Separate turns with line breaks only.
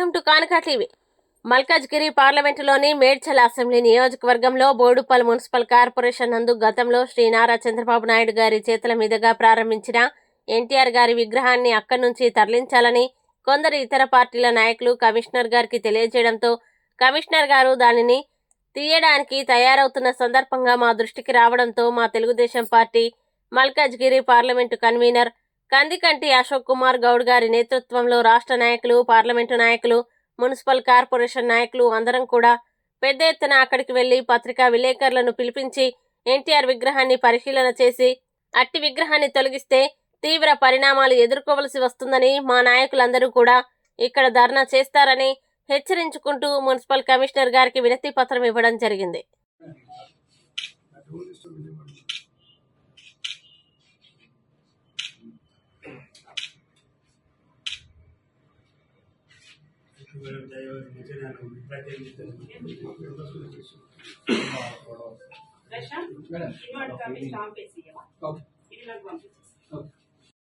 Welcome to Kanaka TV. Malkajgiri పార్లమెంటులోని Medchal assembly నియోజకవర్గంలో Boduppal municipal corporation నందు గతంలో శ్రీ నారా చంద్రబాబు నాయుడు గారి చేతుల మీదుగా ప్రారంభించిన ఎన్టీఆర్ గారి విగ్రహాన్ని అక్కడి నుంచి తరలించాలని కొందరు ఇతర పార్టీల నాయకులు కమిషనర్ గారికి తెలియజేయడంతో కమిషనర్ గారు దానిని తీయడానికి తయారవుతున్న సందర్భంగా మా దృష్టికి రావడంతో మా Telugu Desam party Malkajgiri parliament convener Kandikanti Ashok Kumar Goud గారి నేతృత్వంలో రాష్ట్ర నాయకులు పార్లమెంటు నాయకులు మున్సిపల్ కార్పొరేషన్ నాయకులు అందరం కూడా పెద్ద ఎత్తున అక్కడికి వెళ్ళి పత్రికా విలేకరులను పిలిపించి ఎన్టీఆర్ విగ్రహాన్ని పరిశీలన చేసి అట్టి విగ్రహాన్ని తొలగిస్తే తీవ్ర పరిణామాలు ఎదుర్కోవలసి వస్తుందని మా నాయకులందరూ కూడా ఇక్కడ ధర్నా చేస్తారని హెచ్చరించుకుంటూ మున్సిపల్ కమిషనర్ గారికి వినతి పత్రం ఇవ్వడం జరిగింది.
ప్రశాంత్ ఇవాడు కాపీ స్టాంప్ వేసి ఇవ్వవా?